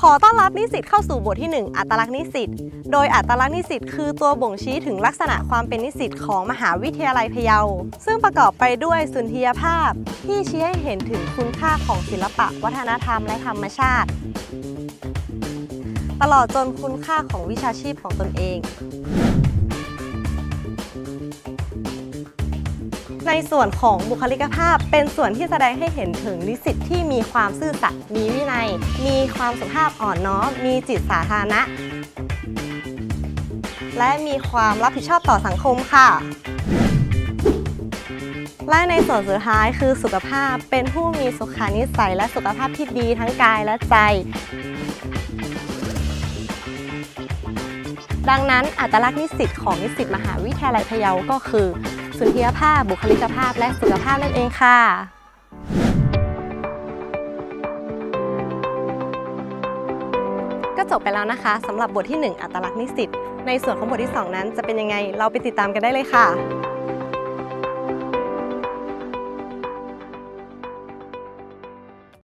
ขอต้อนรับนิสิตเข้าสู่บทที่ 1 อัตลักษณ์นิสิต โดยอัตลักษณ์นิสิตคือตัวบ่งชี้ถึงลักษณะความเป็นนิสิตของมหาวิทยาลัยพะเยา ซึ่งประกอบไปด้วยสุนทรียภาพ ที่ชี้ให้เห็นถึงคุณค่าของศิลปะ วัฒนธรรมและธรรมชาติ ตลอดจนคุณค่าของวิชาชีพของตนเอง ในส่วนของบุคลิกภาพ เป็นส่วนที่แสดงให้เห็นถึงนิสิตที่มีความซื่อสัตย์มีวินัย มีความสุภาพอ่อนน้อมมีจิตสาธารณะ และมีความรับผิดชอบต่อสังคมค่ะและในส่วนสุดท้ายคือสุขภาพเป็นผู้มีสุขานิสัยและสุขภาพที่ดีทั้งกายและใจ ดังนั้นอัตลักษณ์นิสิตของนิสิตมหาวิทยาลัยพะเยาก็คือ สุขียภาพ บุคลิกภาพ และสุขภาพนั่นเองค่ะก็จบไปแล้วนะคะสำหรับบทที่ 1 อัตลักษณ์นิสิตในส่วนของบทที่ 2 นั้นจะเป็นยังไงเราไปติดตามกันได้เลยค่ะ